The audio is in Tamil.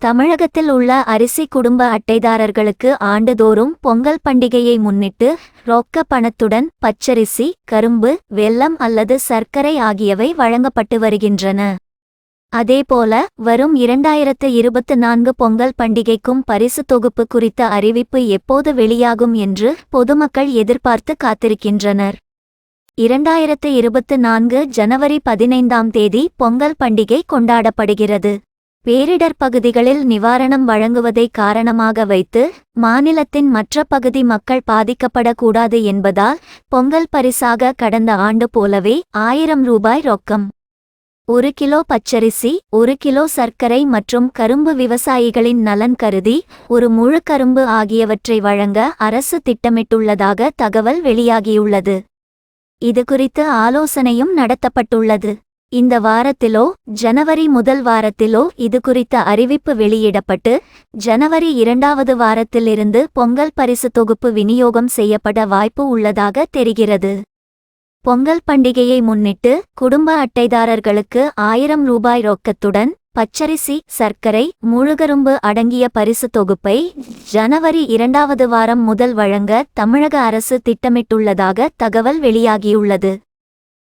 தமிழகத்தில் உள்ள அரிசி குடும்ப அட்டைதாரர்களுக்கு ஆண்டுதோறும் பொங்கல் பண்டிகையை முன்னிட்டு ரொக்க பணத்துடன் பச்சரிசி கரும்பு வெல்லம் அல்லது சர்க்கரை ஆகியவை வழங்கப்பட்டு வருகின்றன. அதேபோல வரும் இரண்டாயிரத்து இருபத்து நான்கு பொங்கல் பண்டிகைக்கும் பரிசு தொகுப்பு குறித்த அறிவிப்பு எப்போது வெளியாகும் என்று பொதுமக்கள் எதிர்பார்த்து காத்திருக்கின்றனர். இரண்டாயிரத்து இருபத்து நான்கு ஜனவரி பதினைந்தாம் தேதி பொங்கல் பண்டிகை கொண்டாடப்படுகிறது. பேரிடர் பகுதிகளில் நிவாரணம் வழங்குவதை காரணமாக வைத்து மாநிலத்தின் மற்ற பகுதி மக்கள் பாதிக்கப்படக்கூடாது என்பதால் பொங்கல் பரிசாக கடந்த ஆண்டு போலவே ஆயிரம் ரூபாய் ரொக்கம். ஒரு கிலோ பச்சரிசி ஒரு கிலோ சர்க்கரை மற்றும் கரும்பு விவசாயிகளின் நலன் கருதி ஒரு முழு கரும்பு ஆகியவற்றை வழங்க அரசு திட்டமிட்டுள்ளதாக தகவல் வெளியாகியுள்ளது. இதுகுறித்து ஆலோசனையும் நடத்தப்பட்டுள்ளது. இந்த வாரத்திலோ ஜனவரி முதல் வாரத்திலோ இது குறித்த அறிவிப்பு வெளியிடப்பட்டு ஜனவரி இரண்டாவது வாரத்திலிருந்து பொங்கல் பரிசு தொகுப்பு விநியோகம் செய்யப்பட வாய்ப்பு உள்ளதாக தெரிகிறது. பொங்கல் பண்டிகையை முன்னிட்டு குடும்ப அட்டைதாரர்களுக்கு ஆயிரம் ரூபாய் ரொக்கத்துடன் பச்சரிசி சர்க்கரை முழுகரும்பு அடங்கிய பரிசு தொகுப்பை ஜனவரி இரண்டாவது வாரம் முதல் வழங்க தமிழக அரசு திட்டமிட்டுள்ளதாக தகவல் வெளியாகியுள்ளது.